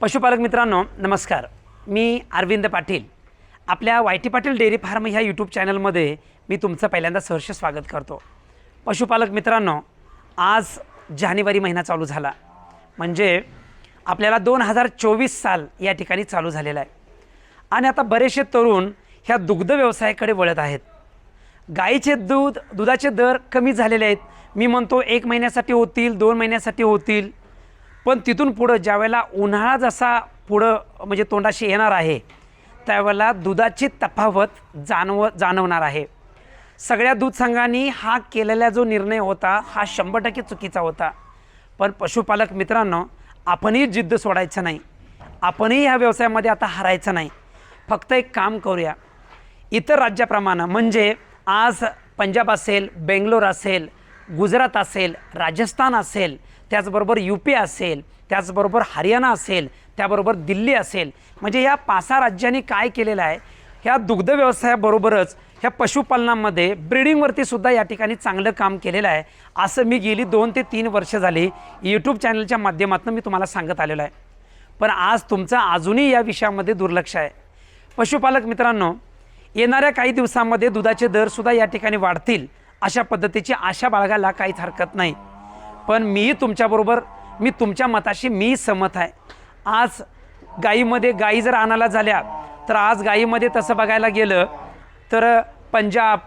पशुपालक मित्रांनो नमस्कार. मी अरविंद पाटील. आपल्या Y T Patil dairy farm ह्या यूट्यूब चॅनलमध्ये मी तुमचं पहिल्यांदा सहर्ष स्वागत करतो. पशुपालक मित्रांनो आज जानेवारी महिना चालू झाला. म्हणजे आपल्याला दोन हजार चोवीस साल या ठिकाणी चालू झालेला आहे. आणि आता बरेचसे तरुण ह्या दुग्ध व्यवसायाकडे वळत आहेत. गाईचे दूध दुधाचे दर कमी झालेले आहेत. मी म्हणतो एक महिन्यासाठी होतील दोन महिन्यासाठी होतील. पण तिथून पुढं ज्यावेळेला उन्हाळा जसा पुढं म्हणजे तोंडाशी येणार आहे त्यावेळेला दुधाची तफावत जाणव जाणवणार आहे. सगळ्या दूध संघांनी हा केलेला जो निर्णय होता हा शंभर टक्के चुकीचा होता. पण पशुपालक मित्रांनो आपणही जिद्द सोडायचं नाही. आपणही ह्या व्यवसायामध्ये आता हरायचं नाही. फक्त एक काम करूया. इतर राज्याप्रमाणे म्हणजे आज पंजाब असेल बेंगलोर असेल गुजरात असेल राजस्थान असेल त्याचबरोबर यू पी असेल त्याचबरोबर हरियाणा असेल त्याबरोबर दिल्ली असेल. म्हणजे या पाच राज्यांनी काय केलेलं आहे? ह्या दुग्ध व्यवसायाबरोबरच ह्या पशुपालनामध्ये ब्रिडिंगवरती सुद्धा या ठिकाणी चांगलं काम केलेलं आहे. असं मी गेली दोन ते तीन वर्ष झाली यूट्यूब चॅनलच्या माध्यमातून मी तुम्हाला सांगत आलेलो आहे. पण आज तुमचं अजूनही या विषयामध्ये दुर्लक्ष आहे. पशुपालक मित्रांनो येणाऱ्या काही दिवसांमध्ये दुधाचे दरसुद्धा या ठिकाणी वाढतील अशा पद्धतीची आशा बाळगायला काहीच हरकत नाही. पण मीही तुमच्याबरोबर मी तुमच्या मताशी मी सहमत आहे. आज गाईमध्ये गाई जर आणायला झाल्या तर आज गाईमध्ये तसं बघायला गेलं तर पंजाब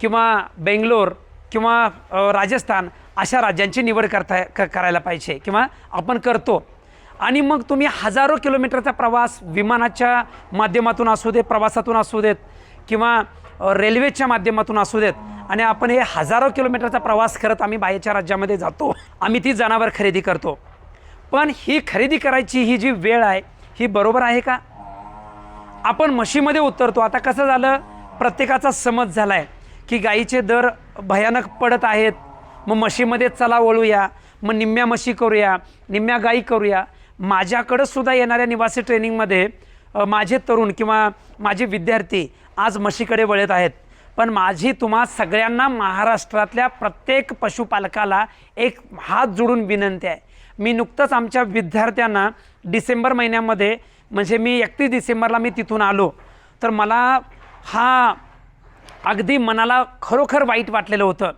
किंवा बेंगलोर किंवा राजस्थान अशा राज्यांची निवड करता क करायला पाहिजे किंवा आपण करतो. आणि मग तुम्ही हजारो किलोमीटरचा प्रवास विमानाच्या माध्यमातून असू देत प्रवासातून असू देत किंवा रेल्वेच्या माध्यमातून असू देत. आणि आपण हे हजारो किलोमीटरचा प्रवास करत आम्ही बाहेरच्या राज्यामध्ये जातो. आम्ही ती जनावर खरेदी करतो. पण ही खरेदी करायची ही जी वेळ आहे ही बरोबर आहे का? आपण म्हशीमध्ये उतरतो. आता कसं झालं? प्रत्येकाचा समज झाला आहे की गाईचे दर भयानक पडत आहेत. मग म्हशीमध्ये चला वळूया मग निम्म्या म्हशी करूया निम्म्या गाई करूया. माझ्याकडं सुद्धा येणाऱ्या निवासी ट्रेनिंगमध्ये माझे तरुण किंवा माझे विद्यार्थी आज म्हशीकडे वळत आहेत. पण माझी तुम्हा सगळ्यांना महाराष्ट्रातल्या प्रत्येक पशुपालकाला एक हात जोडून विनंती आहे. मी नुकतंच आमच्या विद्यार्थ्यांना डिसेंबर महिन्यामध्ये म्हणजे मी एकतीस डिसेंबरला मी तिथून आलो. तर मला हा अगदी मनाला खरोखर वाईट वाटलेलं होतं.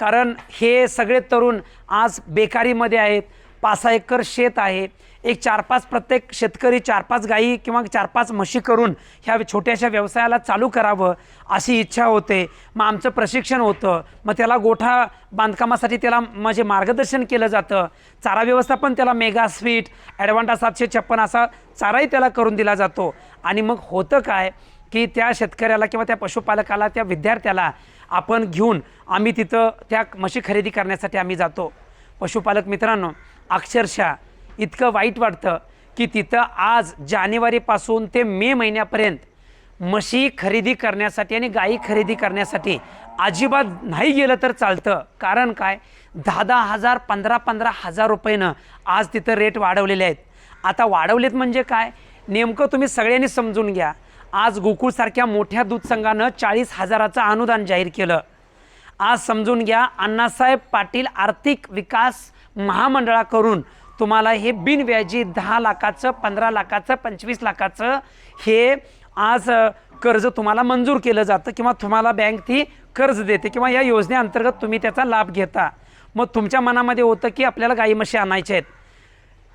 कारण हे सगळे तरुण आज बेकारीमध्ये आहेत पाच एकर शेत आहे. एक चार पाच प्रत्येक शेतकरी चार पाच गाई किंवा चार पाच म्हशी करून ह्या छोट्याशा व्यवसायाला चालू करावं अशी इच्छा होते. मग आमचं प्रशिक्षण होतं. मग त्याला गोठा बांधकामासाठी त्याला म्हणजे मार्गदर्शन केलं जातं. चारा व्यवस्थापन त्याला मेगा स्वीट ॲडव्हान्टा सातशे छप्पन असा चाराही त्याला करून दिला जातो. आणि मग होतं काय की त्या शेतकऱ्याला किंवा त्या पशुपालकाला त्या विद्यार्थ्याला आपण घेऊन आम्ही तिथं त्या म्हशी खरेदी करण्यासाठी आम्ही जातो. पशुपालक मित्रांनो अक्षरशः इतकं वाईट वाटतं की तिथं आज जानेवारीपासून ते मे महिन्यापर्यंत म्हशी खरेदी करण्यासाठी आणि गाई खरेदी करण्यासाठी अजिबात नाही गेलं तर चालतं. कारण काय? दहा दहा हजार पंधरा पंधरा हजार रुपयेनं आज तिथं रेट वाढवलेले आहेत. आता वाढवलेत म्हणजे काय? नेमकं तुम्ही सगळ्यांनी समजून घ्या. आज गोकुळसारख्या मोठ्या दूध संघानं चाळीस हजाराचं अनुदान जाहीर केलं. आज समजून घ्या अण्णासाहेब पाटील आर्थिक विकास महामंडळाकडून तुम्हाला हे बिनव्याजी दहा लाखाचं पंधरा लाखाचं पंचवीस लाखाचं हे आज कर्ज तुम्हाला मंजूर केलं जातं किंवा तुम्हाला बँक ती कर्ज देते किंवा या योजनेअंतर्गत तुम्ही त्याचा लाभ घेता. मग तुमच्या मनामध्ये होतं की आपल्याला गाई म्हशी आणायच्या आहेत.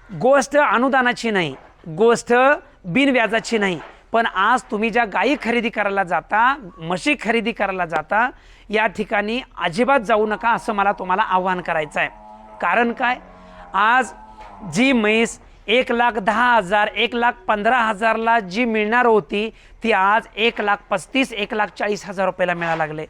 गोष्ट अनुदानाची नाही गोष्ट बिनव्याजाची नाही. पण आज तुम्ही ज्या गायी खरेदी करायला जाता म्हशी खरेदी करायला जाता या ठिकाणी अजिबात जाऊ नका असं मला तुम्हाला आव्हान करायचं आहे कारण काय? आज जी म्हैस एक लाख दहा हजार एक लाख पंधरा हजारला जी मिळणार होती ती आज एक लाख पस्तीस एक लाख चाळीस हजार रुपयाला मिळायला लागले.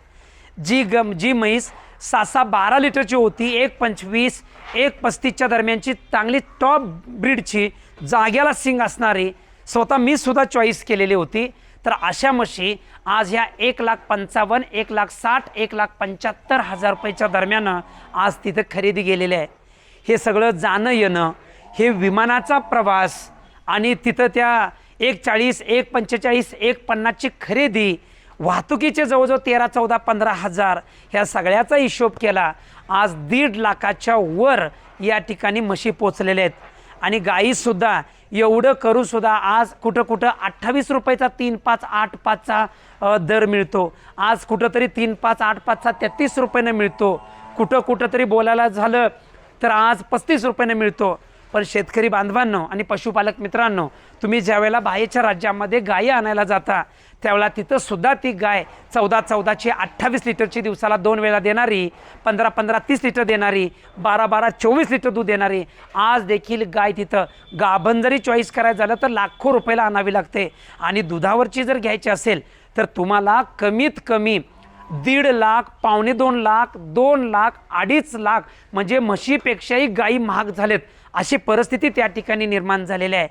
जी गम जी म्हैस सहा सहा बारा लिटरची होती एक पंचवीस एक पस्तीसच्या दरम्यानची चांगली टॉप ब्रीडची जाग्याला सिंग असणारी स्वतः मी सुद्धा चॉईस केलेली होती. तर अशा म्हशी आज ह्या एक लाख पंचावन्न एक लाख साठ एक लाख पंच्याहत्तर हजार रुपयाच्या दरम्यान आज तिथं खरेदी गेलेले आहे हे सगळं जाणं येणं हे विमानाचा प्रवास आणि तिथं त्या एक चाळीस एक पंचेचाळीस एक पन्नासची खरेदी वाहतुकीचे जवळजवळ तेरा चौदा पंधरा हजार ह्या सगळ्याचा हिशोब केला आज दीड लाखाच्या वर या ठिकाणी म्हशी पोचलेल्या आहेत. आणि गाईसुद्धा एवढं करूसुद्धा आज कुठं कुठं अठ्ठावीस रुपयाचा तीन पाच आठ पाचचा दर मिळतो. आज कुठंतरी तीन पाच आठ पाचचा तेहतीस रुपयानं मिळतो. कुठं कुठं तरी बोलायला झालं तर आज पस्तीस रुपयानं मिळतो. पण शेतकरी बांधवांनो आणि पशुपालक मित्रांनो तुम्ही ज्यावेळेला बाहेरच्या राज्यामध्ये गायी आणायला जाता त्यावेळेला तिथंसुद्धा ती गाय चौदा चौदाची अठ्ठावीस लिटरची दिवसाला दोन वेळा देणारी पंधरा पंधरा तीस लिटर देणारी बारा बारा चोवीस लिटर दूध देणारी आज देखील गाय तिथं गाभण जरी चॉईस करायचं झालं तर लाखो रुपयाला आणावी लागते. आणि दुधावरची जर घ्यायची असेल तर तुम्हाला कमीत कमी दीड लाख पावणे दोन लाख दोन लाख अडीच लाख म्हणजे म्हशीपेक्षाही गायी महाग झालेत. अशी परिस्थिती त्या ठिकाणी निर्माण झालेली आहे.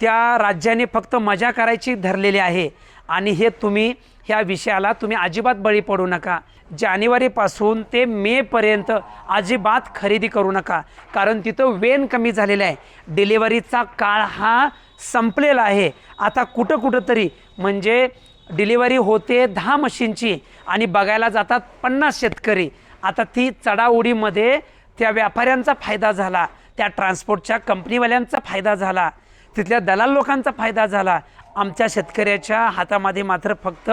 त्या राज्याने फक्त मजा करायची धरलेली आहे. आणि हे तुम्ही ह्या विषयाला तुम्ही अजिबात बळी पडू नका. जानेवारीपासून ते मेपर्यंत अजिबात खरेदी करू नका. कारण तिथं वेन कमी झालेलं आहे. डिलिव्हरीचा काळ हा संपलेला आहे. आता कुठं कुठं तरी म्हणजे डिलिव्हरी होते दहा मशीनची आणि बघायला जातात पन्नास शेतकरी. आता ती चढाओढीमध्ये त्या व्यापाऱ्यांचा फायदा झाला त्या ट्रान्सपोर्टच्या कंपनीवाल्यांचा फायदा झाला तिथल्या दलाल लोकांचा फायदा झाला. आमच्या शेतकऱ्याच्या हातामध्ये मात्र फक्त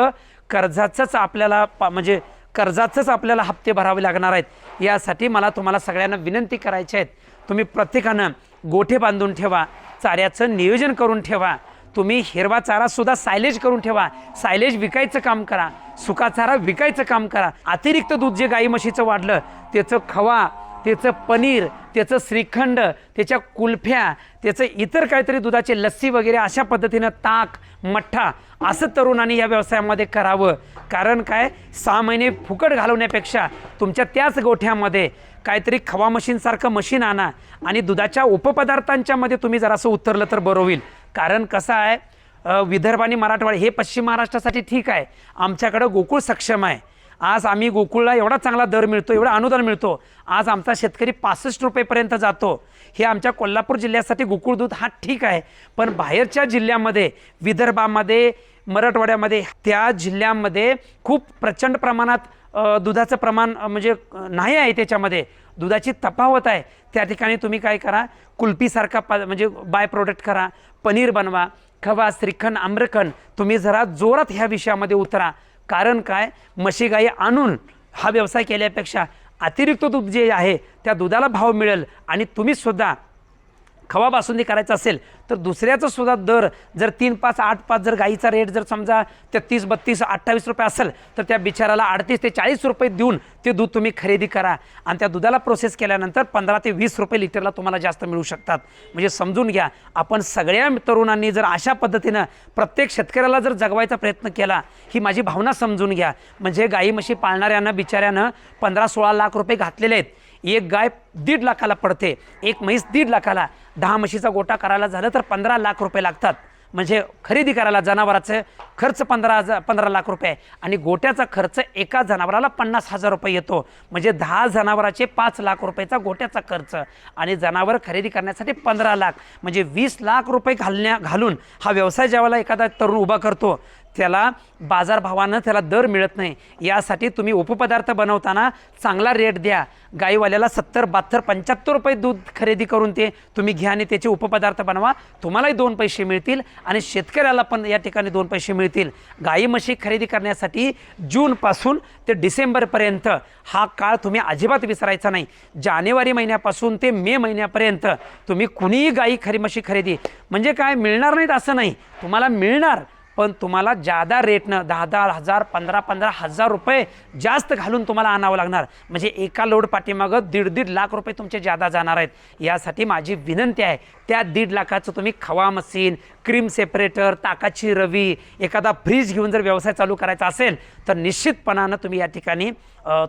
कर्जाचंच आपल्याला पा म्हणजे कर्जाचंच आपल्याला हप्ते भरावे लागणार आहेत. यासाठी मला तुम्हाला सगळ्यांना विनंती करायची आहेत. तुम्ही प्रत्येकानं गोठे बांधून ठेवा चाऱ्याचं नियोजन करून ठेवा. तुम्ही हिरवा चारा सुद्धा सायलेज करून ठेवा. सायलेज विकायचं काम करा. सुका चारा विकायचं काम करा. अतिरिक्त दूध जे गाई म्हशीचं वाढलं त्याचं खवा त्याचं पनीर त्याचं श्रीखंड त्याच्या कुल्फ्या त्याचं इतर काहीतरी दुधाचे लस्सी वगैरे अशा पद्धतीनं ताक मठ्ठा असं तरुणांनी या व्यवसायामध्ये करावं. कारण काय? सहा महिने फुकट घालवण्यापेक्षा तुमच्या त्याच गोठ्यामध्ये काहीतरी खवा मशीनसारखं मशीन आणा आणि दुधाच्या उपपदार्थांच्यामध्ये तुम्ही जरासं उतरलं तर बरं होईल. कारण कसं आहे विदर्भ आणि मराठवाडा हे पश्चिम महाराष्ट्रासाठी ठीक आहे. आमच्याकडं गोकुळ सक्षम आहे. आज आम्ही गोकुळला एवढा चांगला दर मिळतो एवढा अनुदान मिळतो. आज आमचा शेतकरी पासष्ट रुपयेपर्यंत जातो. हे आमच्या कोल्हापूर जिल्ह्यासाठी गोकुळ दूध हा ठीक आहे. पण बाहेरच्या जिल्ह्यामध्ये विदर्भामध्ये मराठवाड्यामध्ये त्या जिल्ह्यामध्ये खूप प्रचंड प्रमाणात दुधाचं प्रमाण म्हणजे नाही आहे त्याच्यामध्ये. दुधाची तफावत आहे. त्या ठिकाणी तुम्ही काय करा कुल्फीसारखा पा म्हणजे बाय प्रोडक्ट करा पनीर बनवा खवा श्रीखंड आम्रखंड तुम्ही जरा जोरात ह्या विषयामध्ये उतरा. कारण काय? म्हशी गाई आणून हा व्यवसाय केल्यापेक्षा अतिरिक्त दूध जे आहे त्या दुधाला भाव मिळेल आणि तुम्हीसुद्धा खवा बासुंदी करायचं असेल तर दुसऱ्याचं सुद्धा दर जर तीन पाच आठ पाच जर गाईचा रेट जर समजा तेहतीस बत्तीस अठ्ठावीस रुपये असेल तर त्या बिचाराला अडतीस ते चाळीस रुपये देऊन ते दूध तुम्ही खरेदी करा. आणि त्या दुधाला प्रोसेस केल्यानंतर पंधरा ते वीस रुपये लिटरला तुम्हाला जास्त मिळू शकतात. म्हणजे समजून घ्या आपण सगळ्या तरुणांनी जर अशा पद्धतीनं प्रत्येक शेतकऱ्याला जर जगवायचा प्रयत्न केला ही माझी भावना समजून घ्या. म्हणजे गाई म्हशी पाळणाऱ्यांना बिचाऱ्यानं पंधरा सोळा लाख रुपये घातलेले आहेत. एक गाय दीड लाखाला पडते. एक म्हैस दीड लाखाला. दहा म्हशीचा गोटा करायला झालं तर पंधरा लाख रुपये लागतात. म्हणजे खरेदी करायला जनावराचं खर्च पंधरा हजार पंधरा लाख रुपये आहे. आणि गोट्याचा खर्च एका जनावराला पन्नास हजार रुपये येतो. म्हणजे दहा जनावराचे पाच लाख रुपयेचा गोट्याचा खर्च. आणि जनावर खरेदी करण्यासाठी पंधरा लाख. म्हणजे वीस लाख रुपये घालण्या घालून हा व्यवसाय ज्यावेळेला एखादा तरुण उभा करतो त्याला बाजारभावानं त्याला दर मिळत नाही. यासाठी तुम्ही उपपदार्थ बनवताना चांगला रेट द्या. गाईवाल्याला सत्तर बहात्तर पंच्याहत्तर रुपये दूध खरेदी करून ते तुम्ही घ्या आणि त्याचे उपपदार्थ बनवा. तुम्हालाही दोन पैसे मिळतील आणि शेतकऱ्याला पण या ठिकाणी दोन पैसे मिळतील. गाई म्हशी खरेदी करण्यासाठी जूनपासून ते डिसेंबरपर्यंत हा काळ तुम्ही अजिबात विसरायचा नाही. जानेवारी महिन्यापासून ते मे महिन्यापर्यंत तुम्ही कुणीही गाई खरी म्हशी खरेदी. म्हणजे काय मिळणार नाहीत असं नाही. तुम्हाला मिळणार. पण तुम्हाला जादा रेटनं दहा दहा हजार पंधरा पंधरा हजार रुपये जास्त घालून तुम्हाला आणावं लागणार. म्हणजे एका लोड पाठीमागं दीड दीड लाख रुपये तुमचे जादा जाणार आहेत. यासाठी माझी विनंती आहे त्या दीड लाखाचं तुम्ही खवा मशीन क्रीम सेपरेटर ताकाची रवी एखादा फ्रीज घेऊन जर व्यवसाय चालू करायचा असेल तर निश्चितपणानं तुम्ही या ठिकाणी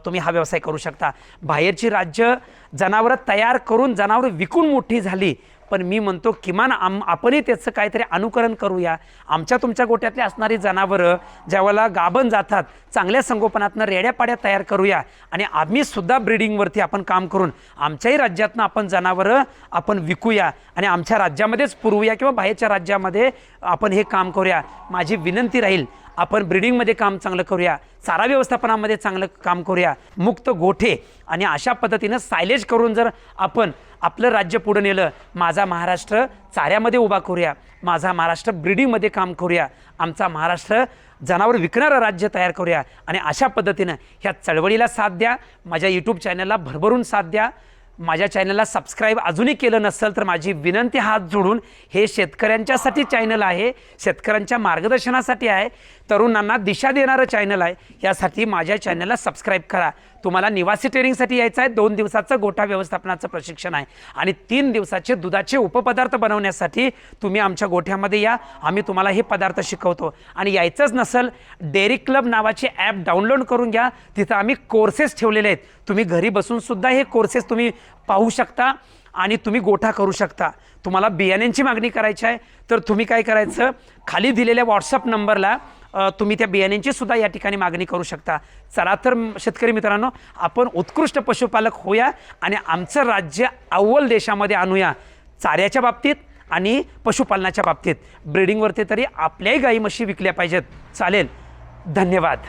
तुम्ही हा व्यवसाय करू शकता. बाहेरची राज्य जनावरं तयार करून जनावरं विकून मोठी झाली पण मी म्हणतो किमान आम आपणही त्याचं काहीतरी अनुकरण करूया. आमच्या तुमच्या गोट्यातली असणारी जनावरं ज्यावेळेला गाभण जातात चांगल्या संगोपनातनं रेड्यापाड्या तयार करूया. आणि आम्हीसुद्धा ब्रिडिंगवरती आपण काम करून आमच्याही राज्यातनं आपण जनावरं आपण विकूया. आणि आमच्या राज्यामध्येच पुरवूया किंवा बाहेरच्या राज्यामध्ये आपण हे काम करूया. माझी विनंती राहील आपण ब्रिडिंगमध्ये काम चांगलं करूया चारा व्यवस्थापनामध्ये चांगलं काम करूया मुक्त गोठे आणि अशा पद्धतीनं सायलेज करून जर आपण आपलं राज्य पुढं नेलं माझा महाराष्ट्र चाऱ्यामध्ये उभा करूया माझा महाराष्ट्र ब्रिडिंगमध्ये काम करूया आमचा महाराष्ट्र जनावर विकणारं राज्य तयार करूया आणि अशा पद्धतीनं ह्या चळवळीला साथ द्या माझ्या यूट्यूब चॅनलला भरभरून साथ द्या. माझ्या चॅनलला सबस्क्राईब अजूनही केलं नसेल तर माझी विनंती हात जोडून हे शेतकऱ्यांच्यासाठी चॅनल आहे शेतकऱ्यांच्या मार्गदर्शनासाठी आहे तरुणांना दिशा देणारं चॅनल आहे यासाठी माझ्या चॅनलला सबस्क्राईब करा. तुम्हाला निवासी ट्रेनिंगसाठी यायचं आहे. दोन दिवसाचं गोठा व्यवस्थापनाचं प्रशिक्षण आहे. आणि तीन दिवसाचे दुधाचे उपपदार्थ बनवण्यासाठी तुम्ही आमच्या गोठ्यामध्ये या. आम्ही तुम्हाला हे पदार्थ शिकवतो. आणि यायचंच नसेल डेअरी क्लब नावाचे ॲप डाउनलोड करून घ्या. तिथं आम्ही कोर्सेस ठेवलेले आहेत. तुम्ही घरी बसूनसुद्धा हे कोर्सेस तुम्ही पाहू शकता. आणि तुम्ही गोठा करू शकता. तुम्हाला बियाण्यांची मागणी करायची आहे. तर तुम्ही काय करायचं? खाली दिलेल्या व्हॉट्सअप नंबरला तुम्ही त्या बियाण्यांची सुद्धा या ठिकाणी मागणी करू शकता. चला तर शेतकरी मित्रांनो आपण उत्कृष्ट पशुपालक होऊया आणि आमचं राज्य अव्वल देशामध्ये आणूया. चाऱ्याच्या बाबतीत आणि पशुपालनाच्या बाबतीत. ब्रिडिंगवरती तरी आपल्याही गाई म्हशी विकल्या पाहिजेत. चालेल. धन्यवाद.